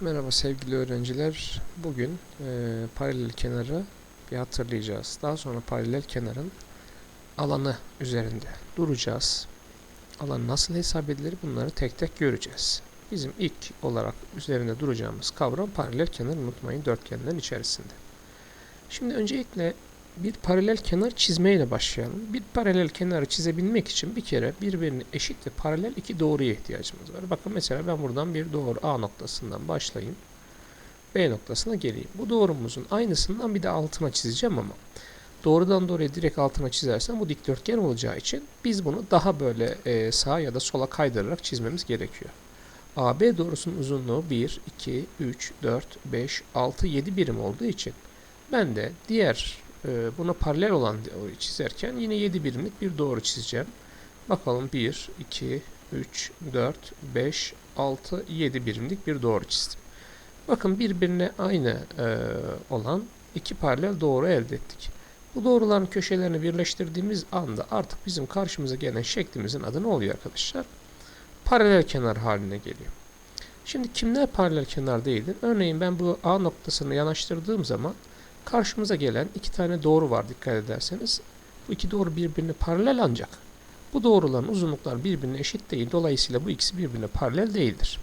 Merhaba sevgili öğrenciler. Bugün e, paralel kenarı bir hatırlayacağız. Daha sonra paralel kenarın alanı üzerinde duracağız. Alan nasıl hesap edilir bunları tek tek göreceğiz. Bizim ilk olarak üzerinde duracağımız kavram paralel kenar unutmayın dörtgenlerin içerisinde. Şimdi öncelikle bir paralel kenar çizmeyle başlayalım. Bir paralel kenarı çizebilmek için bir kere birbirine eşit ve paralel iki doğruya ihtiyacımız var. Bakın mesela ben buradan bir doğru A noktasından başlayayım. B noktasına geleyim. Bu doğrumuzun aynısından bir de altına çizeceğim ama doğrudan doğruya direkt altına çizersem bu dikdörtgen olacağı için biz bunu daha böyle e, sağa ya da sola kaydırarak çizmemiz gerekiyor. AB doğrusunun uzunluğu 1, 2, 3, 4, 5, 6, 7 birim olduğu için ben de diğer buna paralel olan çizerken yine 7 birimlik bir doğru çizeceğim. Bakalım 1, 2, 3, 4, 5, 6, 7 birimlik bir doğru çizdim. Bakın birbirine aynı e, olan iki paralel doğru elde ettik. Bu doğruların köşelerini birleştirdiğimiz anda artık bizim karşımıza gelen şeklimizin adı ne oluyor arkadaşlar? Paralel kenar haline geliyor. Şimdi kimler paralel kenar değildir? Örneğin ben bu A noktasını yanaştırdığım zaman karşımıza gelen iki tane doğru var dikkat ederseniz. Bu iki doğru birbirine paralel ancak bu doğruların uzunlukları birbirine eşit değil. Dolayısıyla bu ikisi birbirine paralel değildir.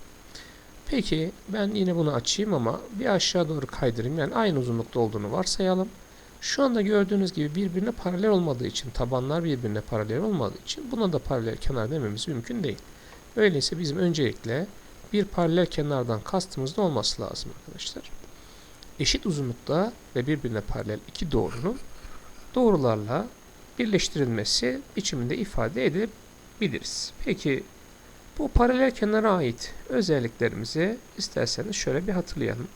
Peki ben yine bunu açayım ama bir aşağı doğru kaydırayım. Yani aynı uzunlukta olduğunu varsayalım. Şu anda gördüğünüz gibi birbirine paralel olmadığı için, tabanlar birbirine paralel olmadığı için buna da paralel kenar dememiz mümkün değil. Öyleyse bizim öncelikle bir paralel kenardan kastımız da olması lazım arkadaşlar. Eşit uzunlukta ve birbirine paralel iki doğrunun doğrularla birleştirilmesi biçiminde ifade edebiliriz. Peki bu paralel kenara ait özelliklerimizi isterseniz şöyle bir hatırlayalım.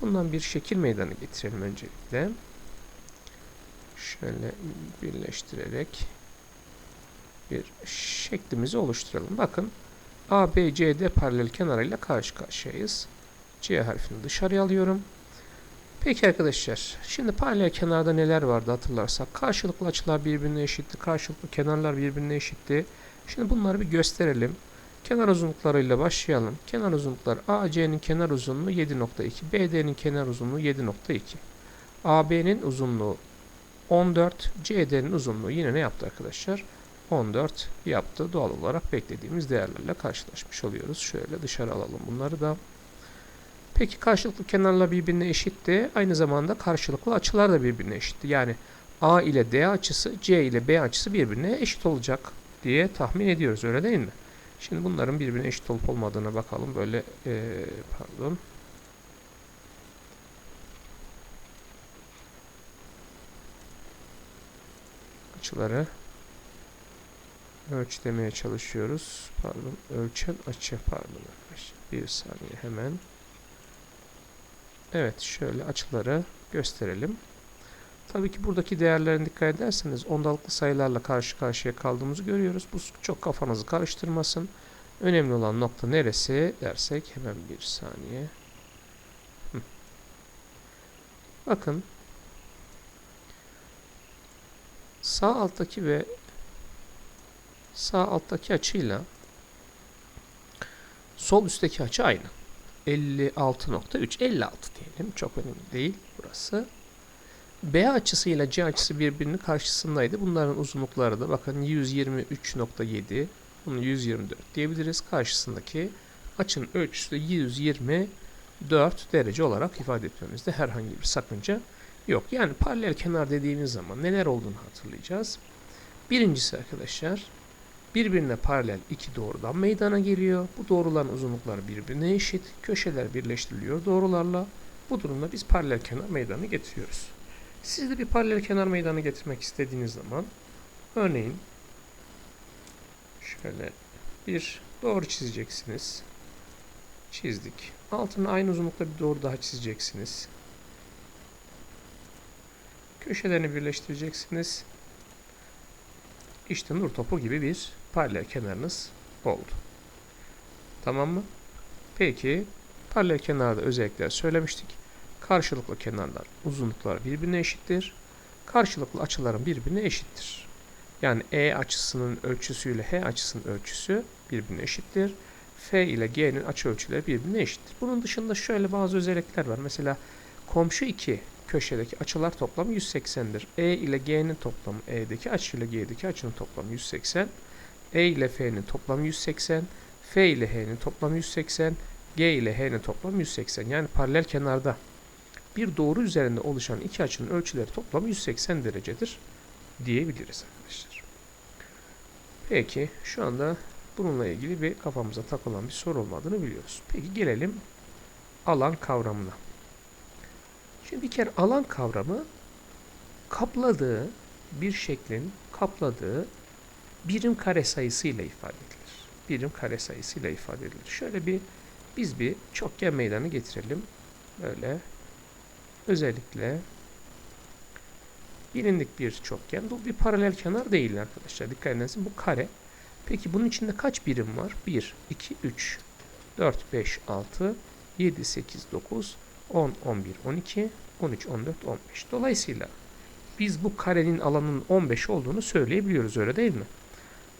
Bundan bir şekil meydana getirelim öncelikle. Şöyle birleştirerek bir şeklimizi oluşturalım. Bakın ABCD paralel kenarıyla karşı karşıyayız. C harfini dışarıya alıyorum. Peki arkadaşlar, şimdi paralel kenarda neler vardı hatırlarsak. Karşılıklı açılar birbirine eşitti, karşılıklı kenarlar birbirine eşitti. Şimdi bunları bir gösterelim. Kenar uzunluklarıyla başlayalım. Kenar uzunlukları AC'nin kenar uzunluğu 7.2, BD'nin kenar uzunluğu 7.2. AB'nin uzunluğu 14, CD'nin uzunluğu yine ne yaptı arkadaşlar? 14 yaptı. Doğal olarak beklediğimiz değerlerle karşılaşmış oluyoruz. Şöyle dışarı alalım bunları da. Peki karşılıklı kenarlar birbirine eşitti. Aynı zamanda karşılıklı açılar da birbirine eşitti. Yani A ile D açısı, C ile B açısı birbirine eşit olacak diye tahmin ediyoruz. Öyle değil mi? Şimdi bunların birbirine eşit olup olmadığına bakalım. Böyle ee, pardon. Açıları ölçlemeye çalışıyoruz. Pardon. Ölçen açı pardon. Bir saniye hemen. Evet şöyle açıları gösterelim. Tabii ki buradaki değerlerine dikkat ederseniz ondalıklı sayılarla karşı karşıya kaldığımızı görüyoruz. Bu çok kafanızı karıştırmasın. Önemli olan nokta neresi dersek hemen bir saniye. Bakın sağ alttaki ve sağ alttaki açıyla sol üstteki açı aynı. 56.3 56 diyelim. Çok önemli değil burası. B açısı ile C açısı birbirinin karşısındaydı. Bunların uzunlukları da bakın 123.7 bunu 124 diyebiliriz. Karşısındaki açının ölçüsü de 124 derece olarak ifade etmemizde herhangi bir sakınca yok. Yani paralel kenar dediğimiz zaman neler olduğunu hatırlayacağız. Birincisi arkadaşlar birbirine paralel iki doğrudan meydana geliyor. Bu doğruların uzunlukları birbirine eşit. Köşeler birleştiriliyor doğrularla. Bu durumda biz paralel kenar meydana getiriyoruz. Siz de bir paralel kenar meydana getirmek istediğiniz zaman örneğin şöyle bir doğru çizeceksiniz. Çizdik. Altına aynı uzunlukta bir doğru daha çizeceksiniz. Köşelerini birleştireceksiniz. İşte nur topu gibi bir paralel kenarınız oldu. Tamam mı? Peki paralel kenarda özellikler söylemiştik. Karşılıklı kenarlar uzunlukları birbirine eşittir. Karşılıklı açıların birbirine eşittir. Yani E açısının ölçüsüyle H açısının ölçüsü birbirine eşittir. F ile G'nin açıölçüleri birbirine eşittir. Bunun dışında şöyle bazı özellikler var. Mesela komşu iki köşedeki açılar toplamı 180'dir. E ile G'nin toplamı E'deki açı ile G'deki açının toplamı 180. E ile F'nin toplamı 180. F ile H'nin toplamı 180. G ile H'nin toplamı 180. Yani paralel kenarda bir doğru üzerinde oluşan iki açının ölçüleri toplamı 180 derecedir diyebiliriz arkadaşlar. Peki şu anda bununla ilgili bir kafamıza takılan bir soru olmadığını biliyoruz. Peki gelelim alan kavramına. Şimdi bir kere alan kavramı kapladığı bir şeklin kapladığı birim kare sayısıyla ifade edilir. Birim kare sayısıyla ifade edilir. Şöyle bir biz bir çokgen meydanı getirelim. Böyle özellikle bilindik bir çokgen. Bu bir paralel kenar değil arkadaşlar. Dikkat edin bu kare. Peki bunun içinde kaç birim var? 1, 2, 3, 4, 5, 6, 7, 8, 9, 10, 11, 12, 13, 14, 15. Dolayısıyla biz bu karenin alanının 15 olduğunu söyleyebiliyoruz öyle değil mi?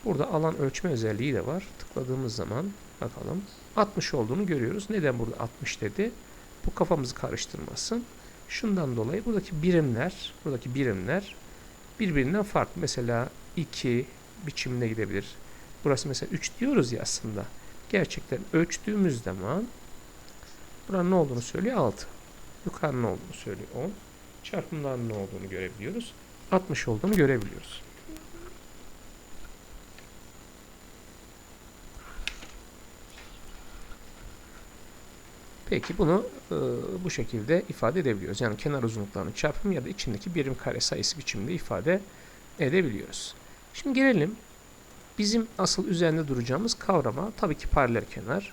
Burada alan ölçme özelliği de var. Tıkladığımız zaman bakalım 60 olduğunu görüyoruz. Neden burada 60 dedi? Bu kafamızı karıştırmasın. Şundan dolayı buradaki birimler, buradaki birimler birbirinden farklı. Mesela 2 biçimine gidebilir. Burası mesela 3 diyoruz ya aslında. Gerçekten ölçtüğümüz zaman buranın ne olduğunu söylüyor 6. Yukarı ne olduğunu söylüyor 10. Çarpımların ne olduğunu görebiliyoruz. 60 olduğunu görebiliyoruz. Peki bunu e, bu şekilde ifade edebiliyoruz. Yani kenar uzunluklarının çarpımı ya da içindeki birim kare sayısı biçiminde ifade edebiliyoruz. Şimdi gelelim bizim asıl üzerinde duracağımız kavrama tabii ki paralel kenar.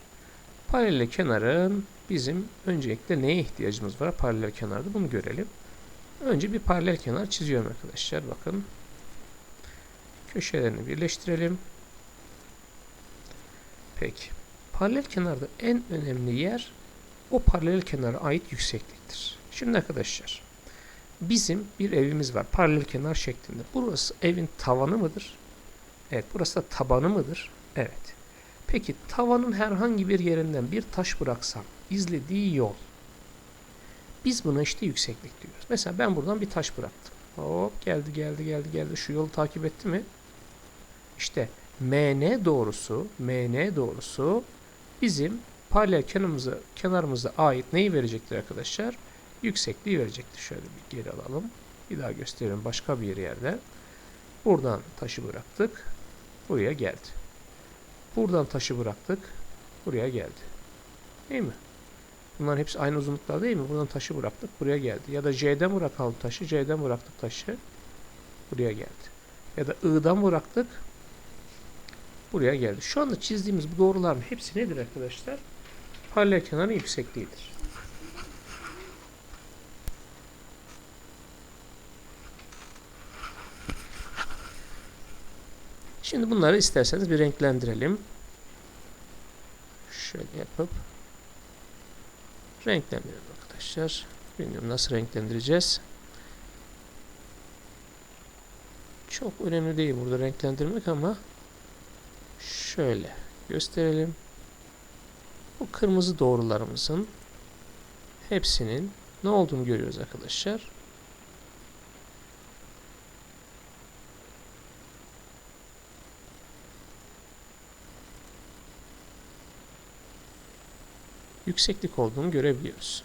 Paralel kenarın bizim öncelikle neye ihtiyacımız var paralel kenarda bunu görelim. Önce bir paralel kenar çiziyorum arkadaşlar. Bakın. Köşelerini birleştirelim. Peki. Paralel kenarda en önemli yer o paralel kenara ait yüksekliktir. Şimdi arkadaşlar bizim bir evimiz var paralel kenar şeklinde. Burası evin tavanı mıdır? Evet burası da tabanı mıdır? Evet. Peki tavanın herhangi bir yerinden bir taş bıraksam izlediği yol biz buna işte yükseklik diyoruz. Mesela ben buradan bir taş bıraktım. Hop geldi geldi geldi geldi şu yolu takip etti mi? İşte MN doğrusu MN doğrusu bizim paralel kenarımıza, kenarımıza ait neyi verecektir arkadaşlar? Yüksekliği verecektir. Şöyle bir geri alalım. Bir daha gösterelim başka bir yerde. Buradan taşı bıraktık. Buraya geldi. Buradan taşı bıraktık. Buraya geldi. Değil mi? Bunların hepsi aynı uzunlukta değil mi? Buradan taşı bıraktık. Buraya geldi. Ya da C'den bırakalım taşı. C'den bıraktık taşı. Buraya geldi. Ya da I'dan bıraktık. Buraya geldi. Şu anda çizdiğimiz bu doğruların hepsi nedir arkadaşlar? Paralel kenarın yüksekliğidir. Şimdi bunları isterseniz bir renklendirelim. Şöyle yapıp renklendirelim arkadaşlar. Bilmiyorum nasıl renklendireceğiz. Çok önemli değil burada renklendirmek ama şöyle gösterelim. Bu kırmızı doğrularımızın hepsinin ne olduğunu görüyoruz arkadaşlar. Yükseklik olduğunu görebiliyoruz.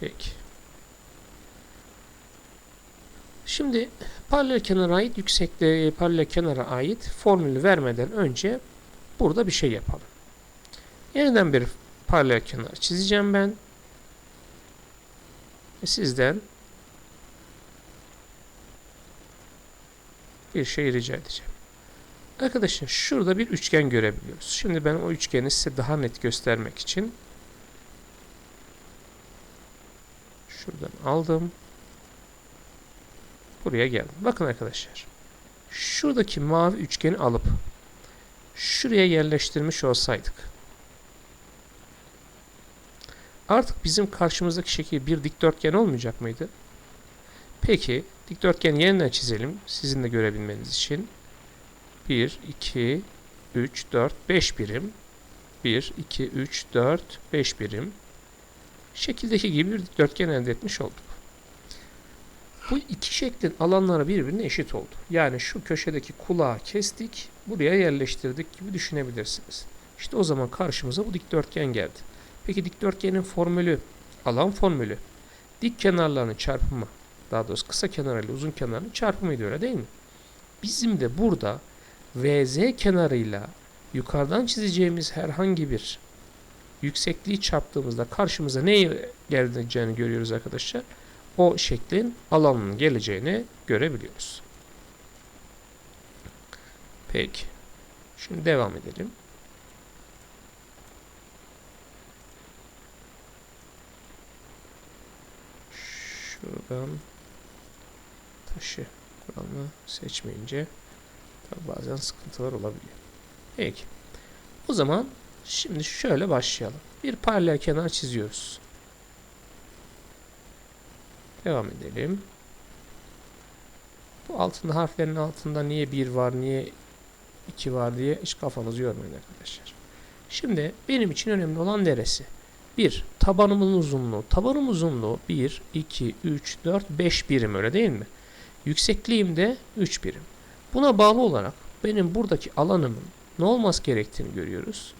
Peki. Şimdi paralel kenara ait yüksekliği paralel kenara ait formülü vermeden önce burada bir şey yapalım. Yeniden bir paralel kenar çizeceğim ben. Ve sizden bir şey rica edeceğim. Arkadaşlar şurada bir üçgen görebiliyoruz. Şimdi ben o üçgeni size daha net göstermek için şuradan aldım. Buraya geldim. Bakın arkadaşlar. Şuradaki mavi üçgeni alıp şuraya yerleştirmiş olsaydık artık bizim karşımızdaki şekil bir dikdörtgen olmayacak mıydı? Peki dikdörtgen yeniden çizelim sizin de görebilmeniz için. 1, 2, 3, 4, 5 birim. 1, 2, 3, 4, 5 birim. Şekildeki gibi bir dikdörtgen elde etmiş olduk. Bu iki şeklin alanları birbirine eşit oldu. Yani şu köşedeki kulağı kestik, buraya yerleştirdik gibi düşünebilirsiniz. İşte o zaman karşımıza bu dikdörtgen geldi. Peki dikdörtgenin formülü, alan formülü, dik kenarlarının çarpımı, daha doğrusu kısa kenarıyla uzun kenarının çarpımıydı öyle değil mi? Bizim de burada VZ kenarıyla yukarıdan çizeceğimiz herhangi bir yüksekliği çarptığımızda karşımıza ne geleceğini görüyoruz arkadaşlar. O şeklin alanının geleceğini görebiliyoruz. Peki. Şimdi devam edelim. Şuradan taşı kuralını seçmeyince bazen sıkıntılar olabiliyor. Peki. O zaman şimdi şöyle başlayalım. Bir paralel kenar çiziyoruz. Devam edelim. Bu altında harflerin altında niye 1 var, niye 2 var diye hiç kafanızı yormayın arkadaşlar. Şimdi benim için önemli olan neresi? 1. Tabanımın uzunluğu. Tabanım uzunluğu 1, 2, 3, 4, 5 birim öyle değil mi? Yüksekliğim de 3 birim. Buna bağlı olarak benim buradaki alanımın ne olması gerektiğini görüyoruz.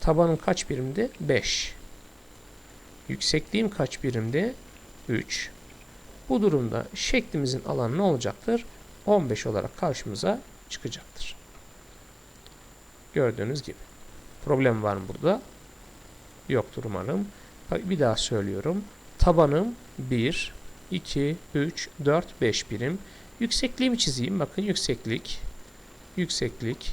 Tabanım kaç birimde? 5. Yüksekliğim kaç birimde? 3. Bu durumda şeklimizin alanı ne olacaktır? 15 olarak karşımıza çıkacaktır. Gördüğünüz gibi. Problem var mı burada? Yoktur umarım. Bir daha söylüyorum. Tabanım 1, 2, 3, 4, 5 birim. Yüksekliğimi çizeyim. Bakın yükseklik, yükseklik.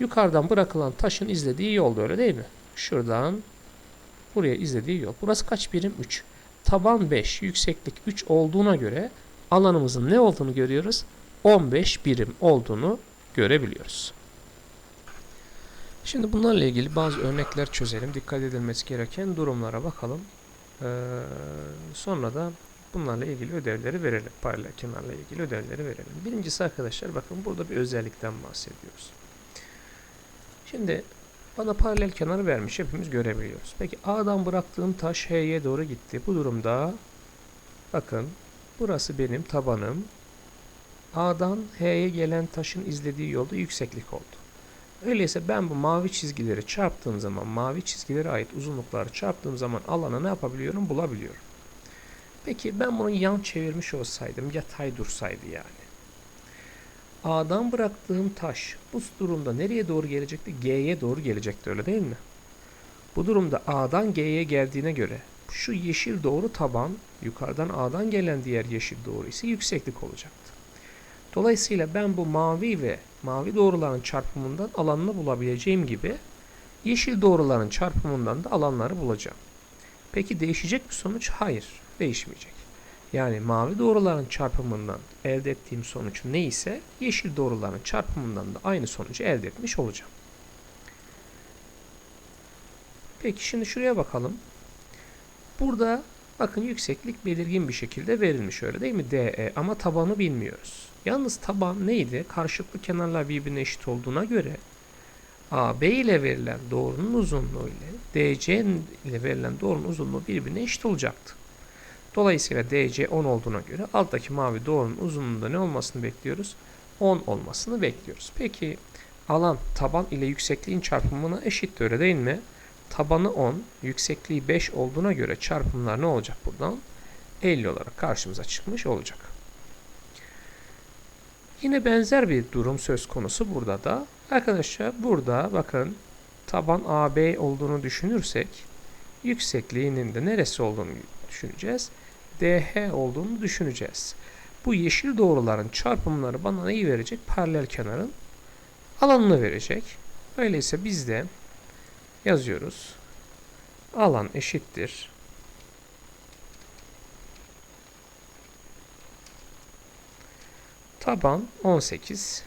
Yukarıdan bırakılan taşın izlediği yolda öyle değil mi? Şuradan buraya izlediği yol. Burası kaç birim? 3. Taban 5, yükseklik 3 olduğuna göre alanımızın ne olduğunu görüyoruz? 15 birim olduğunu görebiliyoruz. Şimdi bunlarla ilgili bazı örnekler çözelim. Dikkat edilmesi gereken durumlara bakalım. Ee, sonra da bunlarla ilgili ödevleri verelim. Paralel kenarla ilgili ödevleri verelim. Birincisi arkadaşlar bakın burada bir özellikten bahsediyoruz. Şimdi bana paralel kenarı vermiş. Hepimiz görebiliyoruz. Peki A'dan bıraktığım taş H'ye doğru gitti. Bu durumda bakın burası benim tabanım. A'dan H'ye gelen taşın izlediği yolda yükseklik oldu. Öyleyse ben bu mavi çizgileri çarptığım zaman, mavi çizgilere ait uzunlukları çarptığım zaman alanı ne yapabiliyorum? Bulabiliyorum. Peki ben bunu yan çevirmiş olsaydım, yatay dursaydı yani. A'dan bıraktığım taş bu durumda nereye doğru gelecekti? G'ye doğru gelecekti öyle değil mi? Bu durumda A'dan G'ye geldiğine göre şu yeşil doğru taban yukarıdan A'dan gelen diğer yeşil doğru ise yükseklik olacaktı. Dolayısıyla ben bu mavi ve mavi doğruların çarpımından alanını bulabileceğim gibi yeşil doğruların çarpımından da alanları bulacağım. Peki değişecek mi sonuç? Hayır, değişmeyecek. Yani mavi doğruların çarpımından elde ettiğim sonuç neyse yeşil doğruların çarpımından da aynı sonucu elde etmiş olacağım. Peki şimdi şuraya bakalım. Burada bakın yükseklik belirgin bir şekilde verilmiş öyle değil mi? DE ama tabanı bilmiyoruz. Yalnız taban neydi? Karşılıklı kenarlar birbirine eşit olduğuna göre AB ile verilen doğrunun uzunluğu ile DC ile verilen doğrunun uzunluğu birbirine eşit olacaktı. Dolayısıyla DC 10 olduğuna göre alttaki mavi doğrunun uzunluğunda ne olmasını bekliyoruz? 10 olmasını bekliyoruz. Peki alan taban ile yüksekliğin çarpımına eşit öyle değil mi? Tabanı 10, yüksekliği 5 olduğuna göre çarpımlar ne olacak buradan? 50 olarak karşımıza çıkmış olacak. Yine benzer bir durum söz konusu burada da. Arkadaşlar burada bakın taban AB olduğunu düşünürsek yüksekliğinin de neresi olduğunu düşüneceğiz. DH olduğunu düşüneceğiz. Bu yeşil doğruların çarpımları bana neyi verecek? Paralel kenarın alanını verecek. Öyleyse biz de yazıyoruz. Alan eşittir. Taban 18.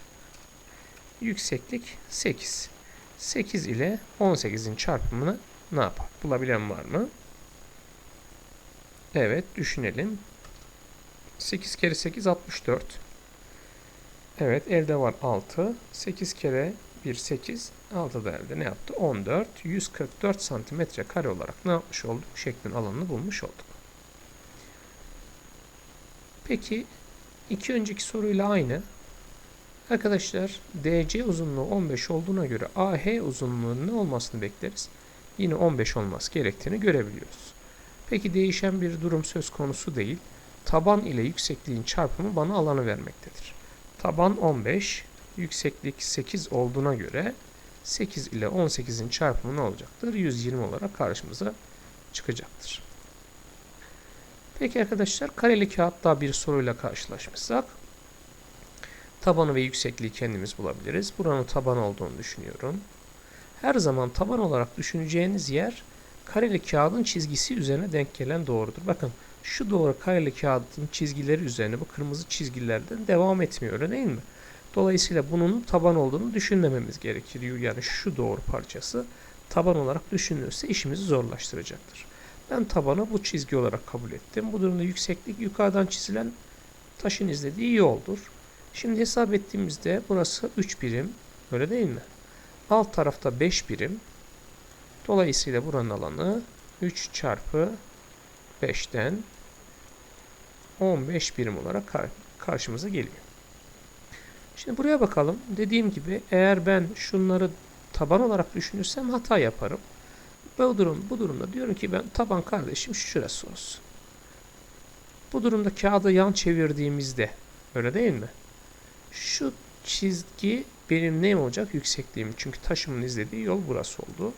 Yükseklik 8. 8 ile 18'in çarpımını ne yapar? Bulabilen var mı? Evet düşünelim. 8 kere 8 64. Evet elde var 6. 8 kere 1 8. 6 da elde ne yaptı? 14. 144 santimetre kare olarak ne yapmış olduk? Şeklin alanını bulmuş olduk. Peki iki önceki soruyla aynı. Arkadaşlar DC uzunluğu 15 olduğuna göre AH uzunluğunun ne olmasını bekleriz? Yine 15 olması gerektiğini görebiliyoruz. Peki değişen bir durum söz konusu değil. Taban ile yüksekliğin çarpımı bana alanı vermektedir. Taban 15, yükseklik 8 olduğuna göre 8 ile 18'in çarpımı ne olacaktır? 120 olarak karşımıza çıkacaktır. Peki arkadaşlar kareli kağıtta bir soruyla karşılaşmışsak tabanı ve yüksekliği kendimiz bulabiliriz. Buranın taban olduğunu düşünüyorum. Her zaman taban olarak düşüneceğiniz yer kareli kağıdın çizgisi üzerine denk gelen doğrudur. Bakın şu doğru kareli kağıdın çizgileri üzerine bu kırmızı çizgilerden devam etmiyor öyle değil mi? Dolayısıyla bunun taban olduğunu düşünmememiz gerekir. Yani şu doğru parçası taban olarak düşünülürse işimizi zorlaştıracaktır. Ben tabanı bu çizgi olarak kabul ettim. Bu durumda yükseklik yukarıdan çizilen taşın izlediği yoldur. Şimdi hesap ettiğimizde burası 3 birim. Öyle değil mi? Alt tarafta 5 birim. Dolayısıyla buranın alanı 3 çarpı 5'ten 15 birim olarak kar karşımıza geliyor. Şimdi buraya bakalım. Dediğim gibi eğer ben şunları taban olarak düşünürsem hata yaparım. Bu, durum, bu durumda diyorum ki ben taban kardeşim şurası olsun. Bu durumda kağıdı yan çevirdiğimizde öyle değil mi? Şu çizgi benim neyim olacak? Yüksekliğim. Çünkü taşımın izlediği yol burası oldu.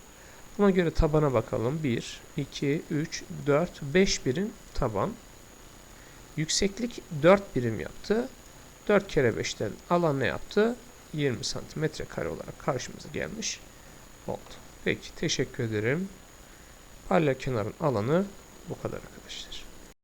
Buna göre tabana bakalım. 1, 2, 3, 4, 5 birim taban. Yükseklik 4 birim yaptı. 4 kere 5'ten alan ne yaptı? 20 santimetre kare olarak karşımıza gelmiş oldu. Peki teşekkür ederim. Paralel kenarın alanı bu kadar arkadaşlar.